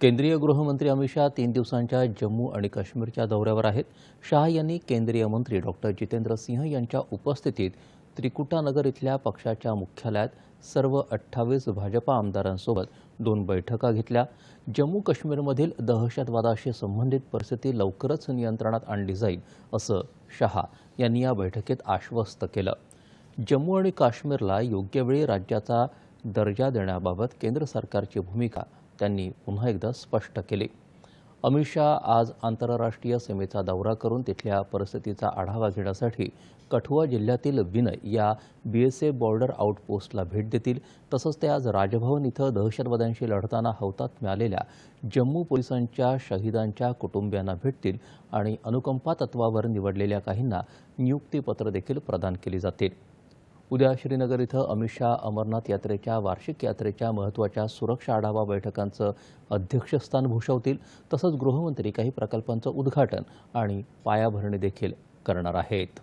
केंद्रीय गृहमंत्री अमित शहा तीन दिवसांच्या जम्मू आणि काश्मीरच्या दौऱ्यावर आहेत. शहा यांनी केंद्रीय मंत्री डॉक्टर जितेंद्र सिंह यांच्या उपस्थितीत त्रिकुटानगर इथल्या पक्षाच्या मुख्यालयात सर्व अठ्ठावीस भाजपा आमदारांसोबत दोन बैठका घेतल्या. जम्मू काश्मीरमधील दहशतवादाशी संबंधित परिस्थिती लवकरच नियंत्रणात आणली जाईल असं शहा यांनी या बैठकीत आश्वस्त केलं. जम्मू आणि काश्मीरला योग्य वेळी राज्याचा दर्जा देण्याबाबत केंद्र सरकारची भूमिका त्यांनी पुन्हा एकदा स्पष्ट केली. अमित शहा आज आंतरराष्ट्रीय सीमेचा दौरा करून तिथल्या परिस्थितीचा आढावा घेण्यासाठी कठुआ जिल्ह्यातील विनय या बीएसएफ बॉर्डर आउटपोस्टला भेट देतील. तसंच ते आज राजभवन इथं दहशतवाद्यांशी लढताना हौतात्म्य आलेल्या जम्मू पोलिसांच्या शहीदांच्या कुटुंबियांना भेटतील आणि अनुकंपा तत्वावर निवडलेल्या काहींना नियुक्तीपत्र देखील प्रदान केली जातील. उद्या श्रीनगर इथं अमित शहा अमरनाथ यात्रेच्या वार्षिक यात्रेच्या महत्त्वाच्या सुरक्षा आढावा बैठकांचं अध्यक्षस्थान भूषवतील तसंच गृहमंत्री काही प्रकल्पांचं उद्घाटन आणि पायाभरणी देखील करणार आहेत.